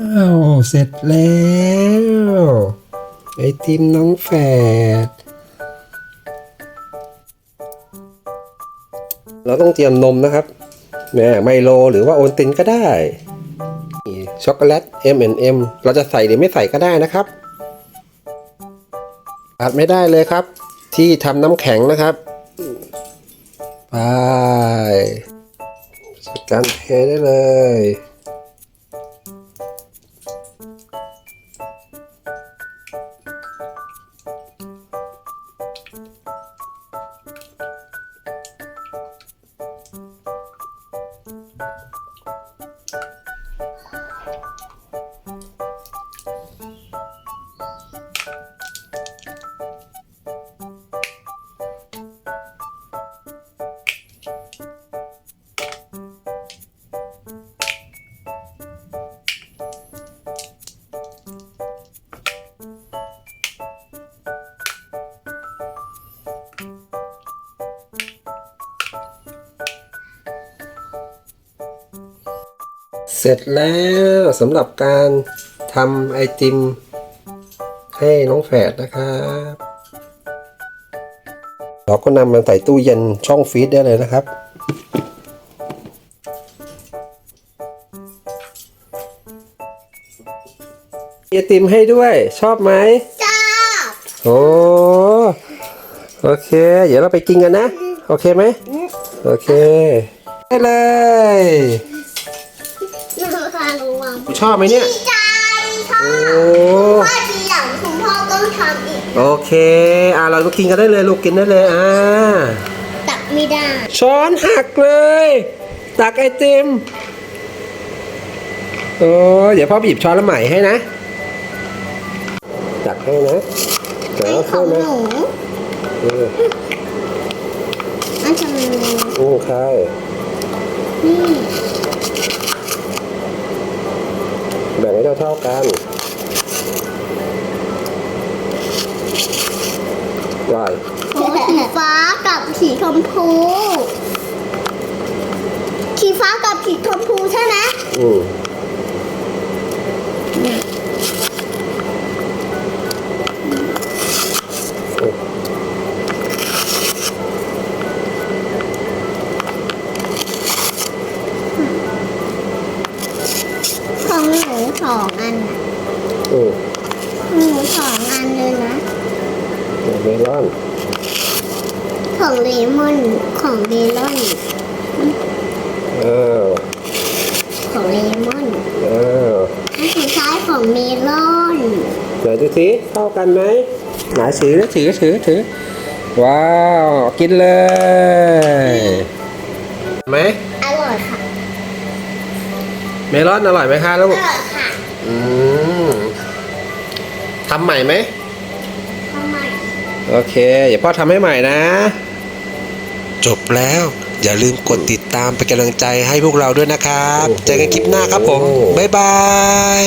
อ้าวเสร็จแล้วไอติมน้องแฝดเราต้องเตรียมนมนะครับแม่ไมโลหรือว่าโอนตินก็ได้ช็อกโกแลต M&M เราจะใส่หรือไม่ใส่ก็ได้นะครับขาดไม่ได้เลยครับ ที่ทำน้ำแข็งนะครับไปจัดการเทได้เลย เสร็จแล้วสำหรับการทำไอติม ให้น้องแฝดนะครับ เราก็นำมันใส่ตู้เย็นช่องฟรีซได้เลยนะครับมีไอติมให้ด้วยชอบไหมจ้าโอ้โอเค เดี๋ยวเราไปกินกันนะ โอเคไหมโอเค ได้เลย ชอบไหมเนี่ย ดีใจชอโอ้บพ่อทีหลังคุณพ่อต้องทำอีกโอเค อ่าเรากินกันได้เลยลูกกินได้เลยอ่าตักไม่ได้ช้อนหักเลย ตักไอติมโอ้เดี๋ยวพ่อบีบช้อนละใหม่ให้นะตักให้นะเดี๋ยวไอ้เอาขเข้าองหนะนูเออมันจะมีโอ้ใช่นี่ แบ่งให้ เท่าๆกันวายสีฟ้ากับสีชมพูสีฟ้ากับสีชมพูใช่ไหมอืม สองอันน่ะอืมหนูสองอันเลยนะ เมลอนของเลมอนของเมลอนเออของเลมอนเอออันสุดท้ายของเมลอนไหนดูสิเข้ากันไหมไหนถือถือถือถือว้าว กินเลยไหมอร่อยค่ะ เมลอนอร่อยไหมคะลูอกร่อยค่ะ อืมทำใหม่ไหม ทำไมโอเค เดี๋ยวพ่อทำให้ใหม่นะ จบแล้ว อย่าลืมกดติดตามเป็นกำลังใจให้พวกเราด้วยนะครับโอ้โหเจอกันคลิปหน้าครับผม บ๊ายบาย